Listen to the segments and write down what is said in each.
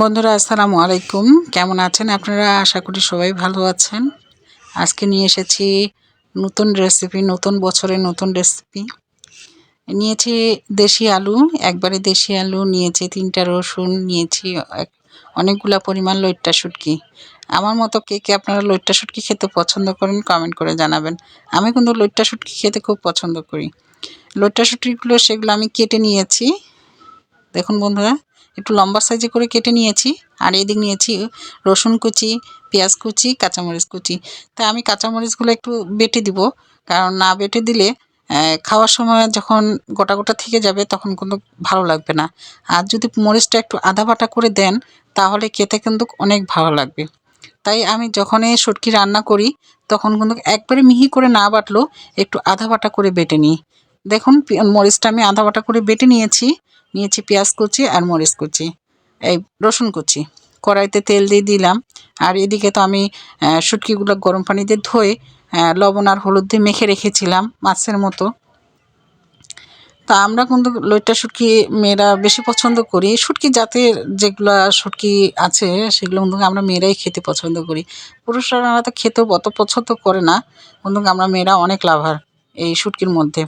বন্ধুরা, আসসালামু আলাইকুম। কেমন আছেন আপনারা? আশা করি সবাই ভালো আছেন। আজকে নিয়ে এসেছি নতুন রেসিপি নতুন বছরের নতুন রেসিপি নিয়েছি দেশি আলু, একবারে দেশি আলু, নিয়েছি তিনটা রসুন, নিয়েছি অনেকগুলা পরিমাণ লইট্টা শুটকি। আমার মতো কে কে আপনারা লইট্টা শুটকি খেতে পছন্দ করেন কমেন্ট করে জানাবেন। আমি কিন্তু লইট্টা শুটকি খেতে খুব পছন্দ করি। লইট্টা শুটকিগুলো সেগুলো আমি কেটে নিয়েছি। দেখুন বন্ধুরা একটু লম্বা সাইজে করে কেটে নিয়েছি। আর এদিক নিয়েছি রসুন কুচি, পেঁয়াজ কুচি, কাঁচামরিচ কুচি। তা আমি কাঁচামরিচগুলো একটু বেটে দিব। কারণ না বেটে দিলে খাওয়ার সময় যখন গোটা গোটা থেকে যাবে তখন কিন্তু ভালো লাগবে না। আর যদি মরিচটা একটু আধা বাটা করে দেন, তাহলে খেতে কিন্তু অনেক ভালো লাগবে। তাই আমি যখনই সটকি রান্না করি, তখন কিন্তু একবারে মিহি করে না বাটলেও একটু আধা বাটা করে বেটে নিই। দেখুন মরিচটা আমি আধা বাটা করে বেটে নিয়েছি। নিয়েছি পেঁয়াজ কুচি আর মরিচ কুচি, এই রসুন কুচি। কড়াইতে তেল দিয়ে দিলাম। আর এদিকে তো আমি শুটকিগুলো গরম পানিতে ধুয়ে লবণ আর হলুদ দিয়ে মেখে রেখেছিলাম মাছের মতো। তা আমরা কিন্তু লইট্টা শুটকি মেয়েরা বেশি পছন্দ করি। শুটকি জাতের যেগুলা শুটকি আছে, সেগুলো কিন্তু আমরা মেয়েরাই খেতে পছন্দ করি। পুরুষরা তো খেতেও অত পছন্দ করে না। কিন্তু আমরা মেয়েরা অনেক লাভার এই শুটকির মধ্যে।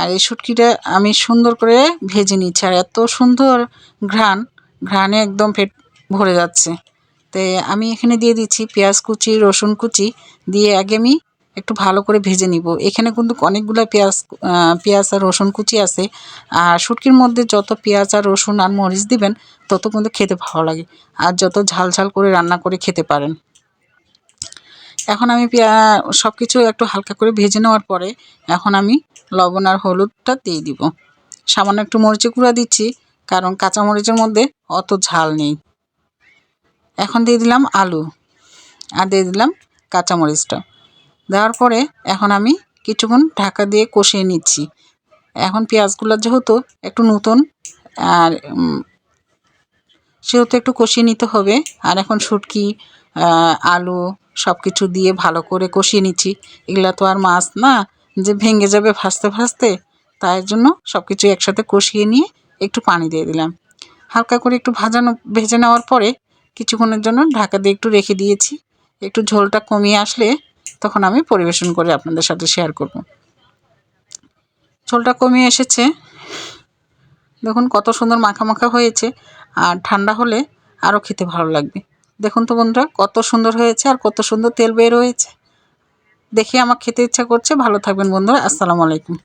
আর এই শুটকিটা আমি সুন্দর করে ভেজে নিচ্ছি। আর এত সুন্দর ঘ্রাণ, ঘ্রাণে একদম পেট ভরে যাচ্ছে। তো আমি এখানে দিয়ে দিচ্ছি পেঁয়াজ কুচি, রসুন কুচি, দিয়ে আগে আমি একটু ভালো করে ভেজে নিব। এখানে কিন্তু অনেকগুলো পেঁয়াজ পেঁয়াজ আর রসুন কুচি আছে। আর শুটকির মধ্যে যত পেঁয়াজ আর রসুন আর মরিচ দিবেন, তত কিন্তু খেতে ভালো লাগে। আর যত ঝাল ঝাল করে রান্না করে খেতে পারেন। এখন আমি সব কিছু একটু হালকা করে ভেজে নেওয়ার পরে এখন আমি লবণ আর হলুদটা দিয়ে দিব। সামান্য একটু মরিচের গুঁড়া দিচ্ছি, কারণ কাঁচা মরিচের মধ্যে অত ঝাল নেই। এখন দিয়ে দিলাম আলু, আর দিয়ে দিলাম কাঁচা মরিচটা দেওয়ার পরে এখন আমি কিছুক্ষণ ঢাকা দিয়ে কষিয়ে নিচ্ছি। এখন পেঁয়াজগুলো যেহেতু একটু নতুন, আর সেহেতু একটু কষিয়ে নিতে হবে। আর এখন শুটকি আলু সব কিছু দিয়ে ভালো করে কষিয়ে নিচ্ছি। এগুলা তো আর মাছ না, যে ভেঙে যাবে ভাসতে ভাজতে। তাই জন্য সব কিছু একসাথে কষিয়ে নিয়ে একটু পানি দিয়ে দিলাম। হালকা করে একটু ভাজানো, ভেজে নেওয়ার পরে কিছুক্ষণের জন্য ঢাকা দিয়ে একটু রেখে দিয়েছি। একটু ঝোলটা কমিয়ে আসলে তখন আমি পরিবেশন করে আপনাদের সাথে শেয়ার করব। ঝোলটা কমিয়ে এসেছে। দেখুন কত সুন্দর মাখা মাখা হয়েছে। আর ঠান্ডা হলে আরও খেতে ভালো লাগবে। দেখুন তো বন্ধুরা, কত সুন্দর হয়েছে আর কত সুন্দর তেল বের হয়েছে। দেখে আমার খেতে ইচ্ছা করছে। ভালো থাকবেন বন্ধুরা। আসসালামু আলাইকুম।